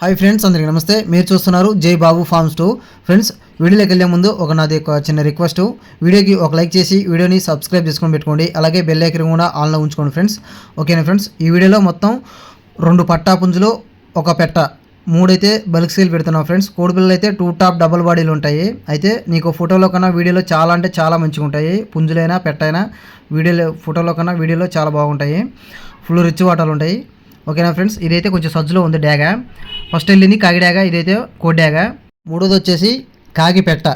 Hi friends అందరికీ నమస్తే. మీరు చూస్తున్నారు జై బాబు ఫార్మ్స్ టూ. ఫ్రెండ్స్ వీడియోలోకి వెళ్ళే ముందు ఒక నాది ఒక చిన్న రిక్వెస్ట్ వీడియోకి ఒక లైక్ చేసి వీడియోని సబ్స్క్రైబ్ చేసుకొని పెట్టుకోండి. అలాగే బెల్ ఐకన్ కూడా ఆన్లో ఉంచుకోండి ఫ్రెండ్స్ ఓకేనా ఫ్రెండ్స్ ఈ వీడియోలో మొత్తం రెండు పట్టా పుంజులు ఒక పెట్ట. మూడైతే బల్క్ సేల్ పెడుతున్నాం ఫ్రెండ్స్ కోడి పిల్లలు అయితే టూ టాప్ డబుల్ బాడీలు ఉంటాయి. అయితే నీకు ఫోటోలో కన్నా వీడియోలో చాలా అంటే చాలా మంచిగా ఉంటాయి. పుంజులైనా పెట్టైనా వీడియోలో ఫోటోలో కన్నా వీడియోలో చాలా బాగుంటాయి. ఫుల్ రిచ్ వాటాలు ఉంటాయి. ఓకేనా ఫ్రెండ్స్ ఇదైతే కొంచెం సజ్జులో ఉంది డ్యాగా ఫస్ట్ వెళ్ళింది కాకిడాగ ఇదైతే కోడి మూడోది వచ్చేసి కాగి పెట్ట.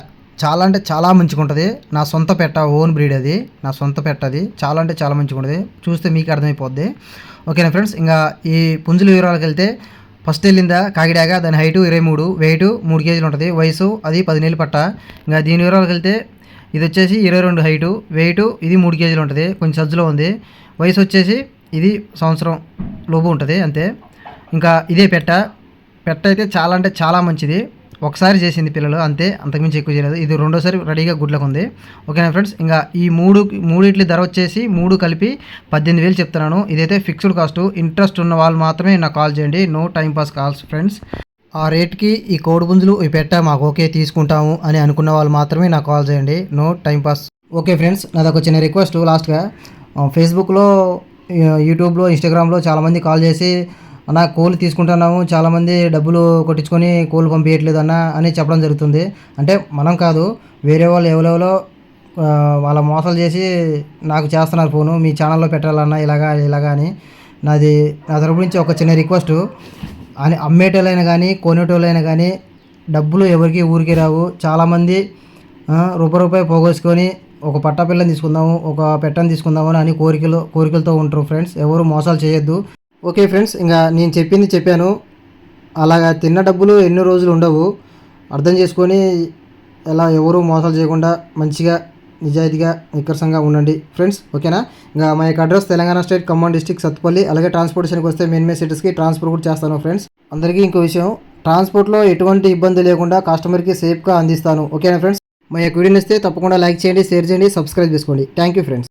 చాలా అంటే చాలా మంచిగా ఉంటుంది నా సొంత పెట్ట ఓన్ బ్రీడ్ అది. నా సొంత పెట్ట అది. చాలా అంటే చాలా మంచిగా ఉంటుంది చూస్తే మీకు అర్థమైపోద్ది. ఓకేనా ఫ్రెండ్స్? ఇంకా ఈ పుంజుల వివరాలకు వెళ్తే ఫస్ట్ వెళ్ళిందా కాకిడాగా దాని హైటు ఇరవై మూడు వెయిట్ మూడు కేజీలు ఉంటుంది. వయసు అది పదినేళ్ళు పట్ట. ఇంకా దీని వివరాలకు వెళ్తే ఇది వచ్చేసి ఇరవై రెండు హైటు వెయిట్ ఇది మూడు కేజీలు ఉంటుంది. కొంచెం సజ్జులో ఉంది. వయసు వచ్చేసి ఇది సంవత్సరం లోపు ఉంటుంది అంతే. ఇంకా ఇదే పెట్ట. పెట్ట అయితే చాలా అంటే చాలా మంచిది. ఒకసారి చేసింది పిల్లలు అంతే. అంతకుమించి ఎక్కువ చేయలేదు. ఇది రెండోసారి రెడీగా గుడ్లకు ఉంది. ఓకేనా ఫ్రెండ్స్? ఇంకా ఈ మూడు మూడిట్ల ధర వచ్చేసి మూడు కలిపి పద్దెనిమిది వేలు చెప్తున్నాను. ఇదైతే ఫిక్స్డ్ కాస్ట్. ఇంట్రెస్ట్ ఉన్న వాళ్ళు మాత్రమే నాకు కాల్ చేయండి. No time pass calls friends. ఆ రేట్కి ఈ కోడి గుంజులు ఈ పెట్ట మాకు ఓకే తీసుకుంటాము అని అనుకున్న వాళ్ళు మాత్రమే నాకు కాల్ చేయండి. No time pass. Okay friends నాది ఒక చిన్న రిక్వెస్ట్ లాస్ట్గా ఫేస్బుక్లో యూట్యూబ్లో ఇన్స్టాగ్రామ్లో చాలామంది కాల్ చేసి అన్న కోళ్ళు తీసుకుంటున్నాము చాలామంది డబ్బులు కొట్టించుకొని కోళ్ళు పంపించట్లేదు అన్న అని చెప్పడం జరుగుతుంది. అంటే మనం కాదు వేరే వాళ్ళు ఎవరెవరో వాళ్ళ మోసాలు చేసి నాకు చేస్తున్నారు ఫోను మీ ఛానల్లో పెట్టాలన్నా ఇలాగా ఇలాగా అని. నాది నా తరపు నుంచి ఒక చిన్న రిక్వెస్ట్. అని అమ్మేటోళ్ళైనా కానీ కొనేటోళ్ళైనా కానీ డబ్బులు ఎవరికి ఊరికి రావు. చాలామంది రూపాయి రూపాయి పోగొట్టుకొని ఒక పట్టా పిల్లని తీసుకుందాము ఒక పెట్టని తీసుకుందాము అని కోరికలు కోరికలతో ఉంటారు ఫ్రెండ్స్. ఎవరు మోసాలు చేయొద్దు. ఓకే ఫ్రెండ్స్ ఇంకా నేను చెప్పింది చెప్పాను. అలాగా తిన్న డబ్బులు ఎన్నో రోజులు ఉండవు. అర్థం చేసుకొని ఎలా ఎవరు మోసాలు చేయకుండా మంచిగా నిజాయితీగా నిక్కరసంగా ఉండండి. ఫ్రెండ్స్ ఓకేనా? ఇంకా మా యొక్క address Telangana state Khammam district Sathupalli అలాగే ట్రాన్స్పోర్టేషన్కి వస్తే మెయిన్ మెయిన్ సిటీస్కి ట్రాన్స్పోర్ట్ కూడా చేస్తాను ఫ్రెండ్స్. అందరికీ ఇంకో విషయం ట్రాన్స్పోర్ట్లో ఎటువంటి ఇబ్బంది లేకుండా కస్టమర్కి సేఫ్గా అందిస్తాను. ఓకేనా ఫ్రెండ్స్? మా యొక్క వీడియో ఇస్తే తప్పకుండా లైక్ చేయండి షేర్ చేయండి సబ్స్క్రైబ్ చేసుకోండి. Thank you friends